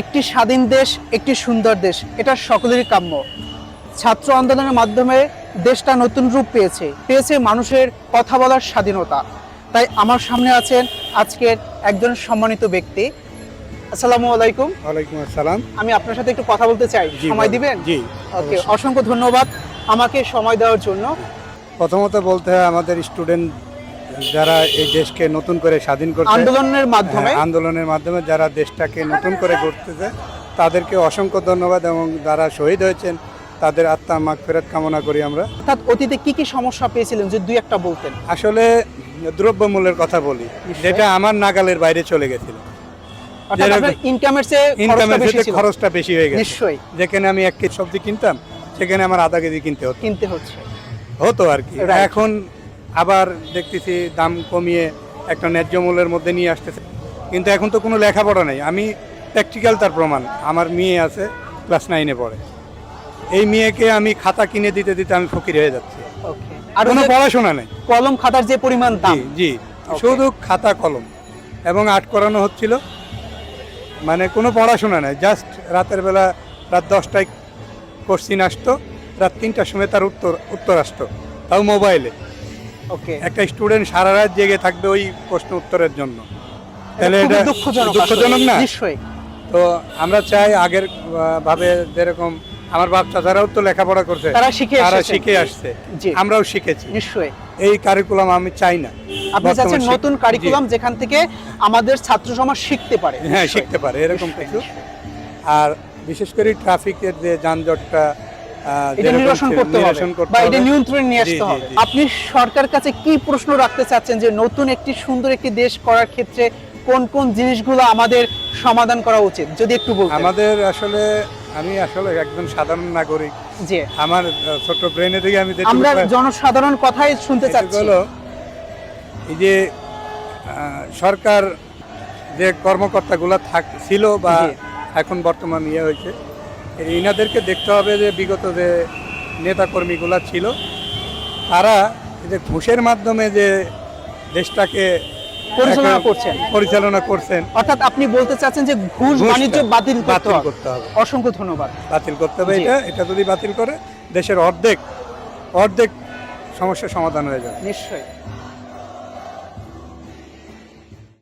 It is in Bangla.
একটি স্বাধীন দেশ একটি সুন্দর দেশ এটা সকলেরই কাম্য। ছাত্র আন্দোলনের মাধ্যমে দেশটা নতুন রূপ পেয়েছে পেয়েছে মানুষের কথা বলার স্বাধীনতা। তাই আমার সামনে আছেন আজকের একজন সম্মানিত ব্যক্তি। আসসালামু আলাইকুম। ওয়ালাইকুম আসসালাম। আমি আপনার সাথে একটু কথা বলতে চাই। সময় দিবেন? জি ওকে অসংখ্য ধন্যবাদ আমাকে সময় দেওয়ার জন্য। প্রথমত বলতে হয় আমাদের স্টুডেন্ট যারা এই দেশকে নতুন করে স্বাধীন করছে আন্দোলনের মাধ্যমে? হ্যাঁ, আন্দোলনের মাধ্যমে যারা দেশটাকে নতুন করে গড়তেছে তাদেরকে অসংখ্য ধন্যবাদ এবং যারা শহীদ হয়েছেন তাদের আত্মা মাগফিরাত কামনা করি আমরা। অর্থাৎ অতীতে কি কি সমস্যা পেয়েছিলেন? যে দুই একটা বলতেন। আসলে দ্রব্যমূল্যের কথা বলি যেটা আমার নাগালের বাইরে চলে গেছিল। ইনকামের চেয়ে খরচটা বেশি হয়ে গেছে। নিশ্চয়ই। যেখানে আমি এক কেজি সবজি কিনতাম সেখানে আমার আধা কেজি কিনতে হতো। কিনতে হচ্ছে। হতো আর কি. এখন আবার দেখতেছি দাম কমিয়ে একটা ন্যায্য মূল্যের মধ্যে নিয়ে আসতেছে। কিন্তু এখন তো কোনো লেখাপড়া নেই। আমি প্র্যাকটিক্যাল তার প্রমাণ। আমার মেয়ে আছে ক্লাস নাইনে পড়ে। এই মেয়েকে আমি খাতা কিনে দিতে দিতে আমি ফকির হয়ে যাচ্ছি। আর কোনো পড়াশোনা নেই। কলম খাতার যে পরিমাণ দাম। জি। শুধু খাতা কলম। এবং আর্ট করানো হচ্ছিল। মানে কোনো পড়াশোনা নেই। জাস্ট রাতের বেলা রাত দশটায় কোশ্চিন আসতো। রাত তিনটার সময় তার উত্তর উত্তর আসতো। তাও মোবাইলে একটা স্টুডেন্ট সারা রাত জেগে থাকবে ওই প্রশ্ন উত্তরের জন্য। তাহলে এটা দুঃখজনক না? নিশ্চয়ই। তো আমরা চাই আগের ভাবে যেরকম আমার বাচ্চা যারাও তো লেখাপড়া করছে তারা শিখে তারা শিখে আসছে। আমরাও শিখেছি। নিশ্চয়ই। এই কারিকুলাম আমি চাই না। আপনি চাচ্ছেন নতুন। কারিকুলাম যেখান থেকে আমাদের ছাত্র সমাজ শিখতে পারে। হ্যাঁ শিখতে পারে এরকম কিছু আর বিশেষ করে ট্রাফিকের যে যানজটটা এটা নিরসন করতে হবে বা এটা নিয়ন্ত্রণে নিয়ে আসতে হবে। আপনি সরকার কাছে কি প্রশ্ন রাখতে চাচ্ছেন যে নতুন একটি সুন্দর একটি দেশ করার ক্ষেত্রে কোন কোন জিনিসগুলো আমাদের সমাধান করা উচিত? যদি একটু বলতেন। আমাদের আসলে আমি আসলে একজন সাধারণ নাগরিক। জি। আমার ছোট্ট ব্রেনে থেকে আমি আমরা জনসাধারণ কথাই শুনতে চাচ্ছি। হলো এই যে সরকার যে কর্মকর্তাগুলো থাক ছিল বা এখন বর্তমান ইয়ে হয়েছে এই ইনাদেরকে দেখতে হবে যে বিগত যে নেতাকর্মীগুলো ছিল তারা এই যে ঘুষের মাধ্যমে যে দেশটাকে পরিচালনা করছেন। পরিচালনা করছেন অর্থাৎ আপনি বলতে চাচ্ছেন যে ঘুষ বাণিজ্য বাতিল করতে বাতিল হবে। করতে হবে। অসংখ্য ধন্যবাদ। বাতিল করতে হবে এটা এটা যদি বাতিল করে দেশের অর্ধেক অর্ধেক সমস্যার সমাধান হয়ে যাবে। নিশ্চয়ই।